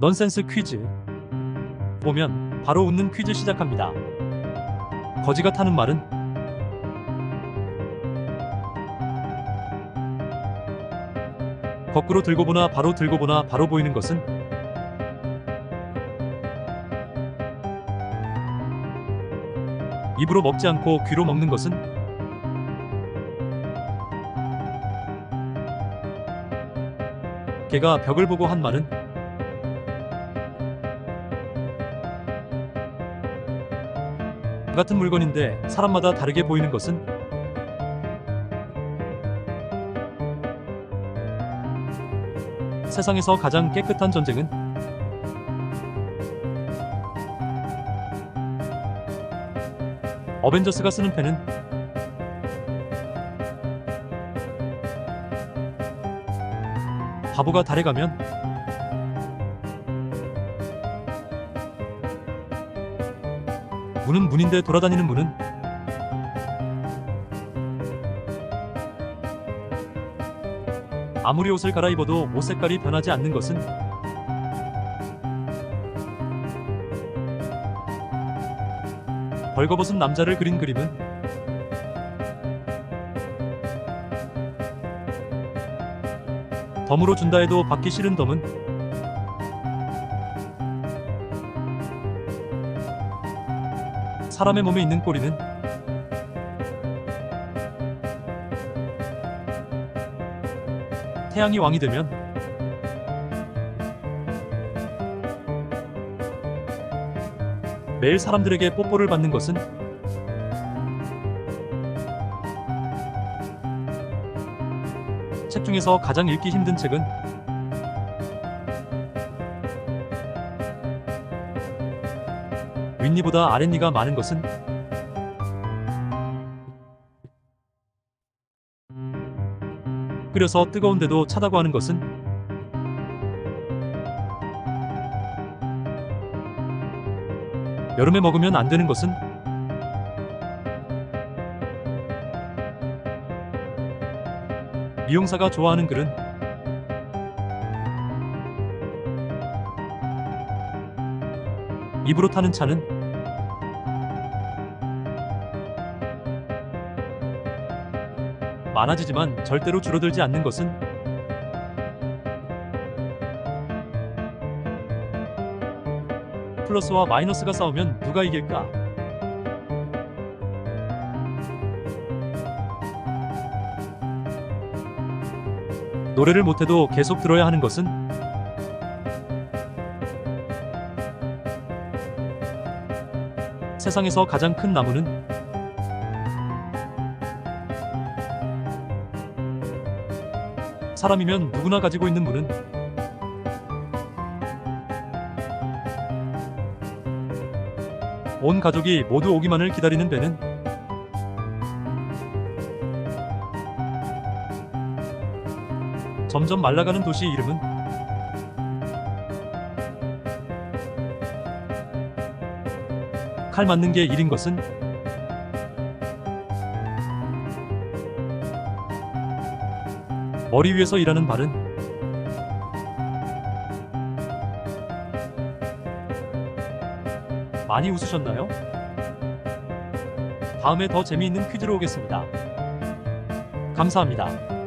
넌센스 퀴즈. 보면 바로 웃는 퀴즈 시작합니다. 거지 같다는 말은 거꾸로 들고 보나 바로 들고 보나 바로 보이는 것은 입으로 먹지 않고 귀로 먹는 것은 개가 벽을 보고 한 말은 같은 물건인데 사람마다 다르게 보이는 것은? 세상에서 가장 깨끗한 전쟁은? 어벤져스가 쓰는 펜은? 바보가 달에 가면 문은 문인데 돌아다니는 문은? 아무리 옷을 갈아입어도 옷 색깔이 변하지 않는 것은? 벌거벗은 남자를 그린 그림은? 덤으로 준다 해도 받기 싫은 덤은 사람의 몸에 있는 꼬리는? 태양이 왕이 되면? 매일 사람들에게 뽀뽀를 받는 것은? 책 중에서 가장 읽기 힘든 책은 윗니보다 아랫니가 많은 것은? 끓여서 뜨거운데도 차다고 하는 것은? 여름에 먹으면 안 되는 것은? 미용사가 좋아하는 글은? 입으로 타는 차는 많아지지만 절대로 줄어들지 않는 것은 플러스와 마이너스가 싸우면 누가 이길까? 노래를 못해도 계속 들어야 하는 것은 세상에서 가장 큰 나무는 사람이면 누구나 가지고 있는 물은 온 가족이 모두 오기만을 기다리는 배는 점점 말라가는 도시 이름은 칼 맞는 게 일인 것은 머리 위에서 일하는 발은 많이 웃으셨나요? 다음에 더 재미있는 퀴즈로 오겠습니다. 감사합니다.